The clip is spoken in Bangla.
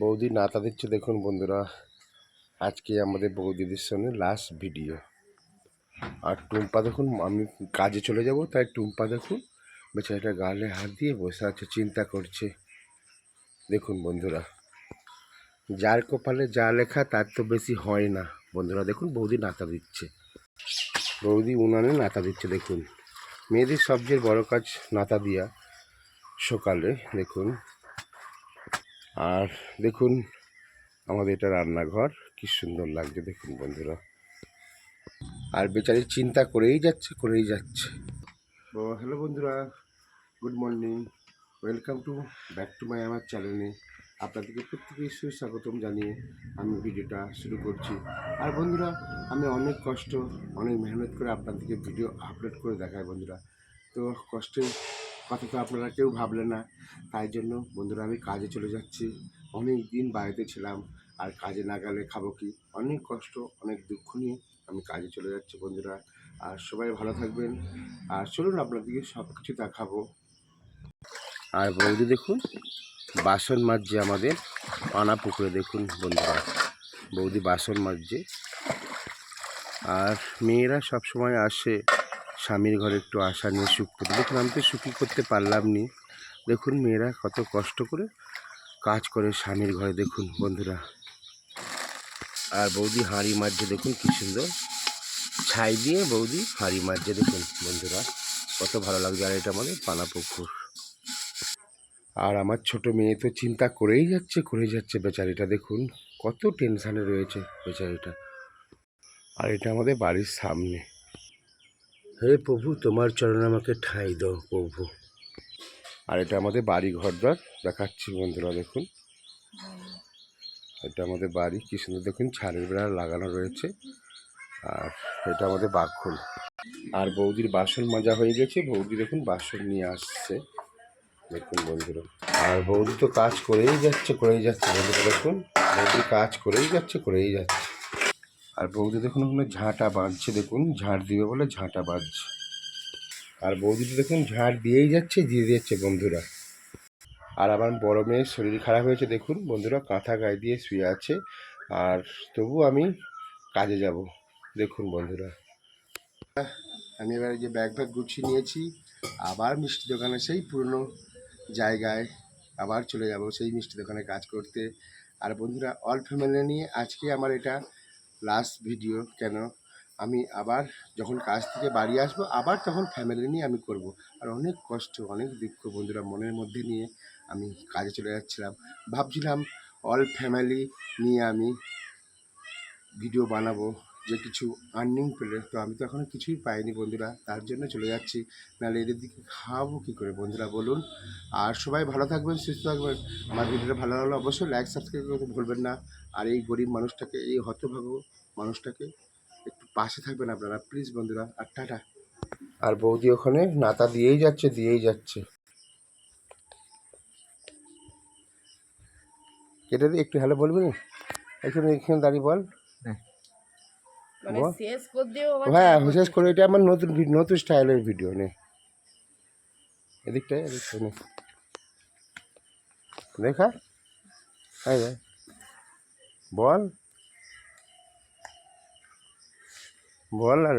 বৌদি নাতা দিচ্ছে, দেখুন বন্ধুরা। আজকে আমাদের বৌদিদের সঙ্গে লাস্ট ভিডিও আর টুম্পা দেখুন, আমি কাজে চলে যাব, তাই টুম্পা দেখুন, বেচারাটা গালে হাত দিয়ে বসে আছে, চিন্তা করছে। দেখুন বন্ধুরা, যার কপালে যা লেখা, তার তো বেশি হয় না। বন্ধুরা দেখুন, বৌদি নাতা দিচ্ছে। বৌদি উনানে নাতা দিচ্ছে, দেখুন। মেয়েদের সবচেয়ে বড় কাজ নাতা দিয়া সকালে, দেখুন। আর দেখুন, আমাদের এটা রান্নাঘর, কি সুন্দর লাগছে দেখুন বন্ধুরা। আর বেচারি চিন্তা করেই যাচ্ছে করেই যাচ্ছে। তো হ্যালো বন্ধুরা good morning welcome to back to my আমার চ্যানেলে আপনাদেরকে প্রত্যেকেই সুস্বাগতম জানিয়ে আমি ভিডিওটা শুরু করছি। আর বন্ধুরা, আমি অনেক কষ্ট, অনেক মেহনত করে আপনাদেরকে ভিডিও আপলোড করে দেখাই বন্ধুরা। তো কষ্টের কথা তো আপনারা কেউ ভাবলেন না। তাই জন্য বন্ধুরা আমি কাজে চলে যাচ্ছি। অনেক দিন বাড়িতে ছিলাম, আর কাজে না গেলে খাব কি? অনেক কষ্ট, অনেক দুঃখ নিয়ে আমি কাজে চলে যাচ্ছি বন্ধুরা। আর সবাই ভালো থাকবেন। আর চলুন আপনাদেরকে সব কিছু দেখাবো। আর বৌদি দেখুন, বাসন মাজছে আমাদের। পানা পুকুরে দেখুন বন্ধুরা, বৌদি বাসন মাজছে। আর মেয়েরা সব সময় আসে। স্বামীর ঘরে একটু আশা নিয়ে সুখ করতে দেখুন, আমি তো সুখী করতে পারলাম নি। দেখুন, মেয়েরা কত কষ্ট করে কাজ করে স্বামীর ঘরে। দেখুন, বন্ধুরা। আর বৌদি হাঁড়ি মারছে, দেখুন কি সুন্দর। ছাই দিয়ে বৌদি হাঁড়ি মারছে, দেখুন, বন্ধুরা। কত ভালো লাগছে, আর এটা আমাদের পানা পুকুর। আর আমার ছোট মেয়ে তো চিন্তা করেই যাচ্ছে করেই যাচ্ছে বেচারিটা। দেখুন, কত টেনশানে রয়েছে বেচারিটা। আর এটা আমাদের বাড়ির সামনে। হে প্রভু, তোমার চরণে আমাকে ঠাঁই দাও প্রভু। আর এটা আমাদের বাড়ি ঘরদ্বার দেখাচ্ছি বন্ধুরা, দেখুন। এটা আমাদের বাড়ি, কি সুন্দর, দেখুন ছাড়ের বেড়া লাগানো রয়েছে। আর এটা আমাদের বাঘখোল আর বৌদির বাসন মাজা হয়ে গেছে, বৌদি দেখুন বাসন নিয়ে আসছে। দেখুন বন্ধুরা। আর বৌদি তো কাজ করেই যাচ্ছে করেই যাচ্ছে, বন্ধুরা, দেখুন। বৌদি কাজ করেই যাচ্ছে করেই যাচ্ছে। আর বৌদি দেখুন ওখানে ঝাঁটা বাঁধছে, দেখুন, ঝাঁট দিবে বলে ঝাঁটা বাঁধছে। আর বৌদিটা দেখুন ঝাঁট দিয়েই যাচ্ছে, দিয়ে যাচ্ছে বন্ধুরা। আর আমার বড় মেয়ের শরীর খারাপ হয়েছে, দেখুন বন্ধুরা, কাঁথা গায়ে দিয়ে শুয়ে আছে। আর তবু আমি কাজে যাব, দেখুন বন্ধুরা। আমি এবারে যে ব্যাগ ব্যাগ গুছিয়ে নিয়েছি, আবার মিষ্টি দোকানে সেই পুরনো জায়গায় আবার চলে যাব, সেই মিষ্টি দোকানে কাজ করতে। আর বন্ধুরা অল ফ্যামিলি নিয়ে আজকে আমার এটা লাস্ট ভিডিও কেন? আমি আবার যখন কাজ থেকে বাড়ি আসব, আবার তখন ফ্যামিলি নিয়ে আমি করব। আর অনেক কষ্ট, অনেক দুঃখ বন্ধুরা মনের মধ্যে নিয়ে আমি কাজে চলে যাচ্ছিলাম। ভাবছিলাম অল ফ্যামিলি নিয়ে আমি ভিডিও বানাবো। যে কিছু আর্নিং পেলে তো আমি তো এখনও কিছুই পাইনি বন্ধুরা, তার জন্য চলে যাচ্ছি। নাহলে এদের দিকে খাওয়াবো কী করে বন্ধুরা বলুন? আর সবাই ভালো থাকবেন, সুস্থ থাকবেন। আমার ভিডিওটা ভালো লাগলে অবশ্যই লাইক সাবস্ক্রাইব করতে ভুলবেন না। আর এই গরিব মানুষটাকে, এই হতভাগ্য মানুষটাকে একটু পাশে থাকবেন আপনারা প্লিজ বন্ধুরা। আর টাটা। আর বৌদি ওখানে নাতা দিয়েই যাচ্ছে দিয়েই যাচ্ছে। দিয়ে একটু হ্যালো বলবি? এখানে এখানে দাঁড়িয়ে বল। মানে শেষ করে দিও হ্যাঁ চালু করে এটা আমার নতুন নতুন স্টাইলের ভিডিও নে। এদিকটাই এদিকটা নে। দেখা। হ্যাঁ ভাই বল। বল আর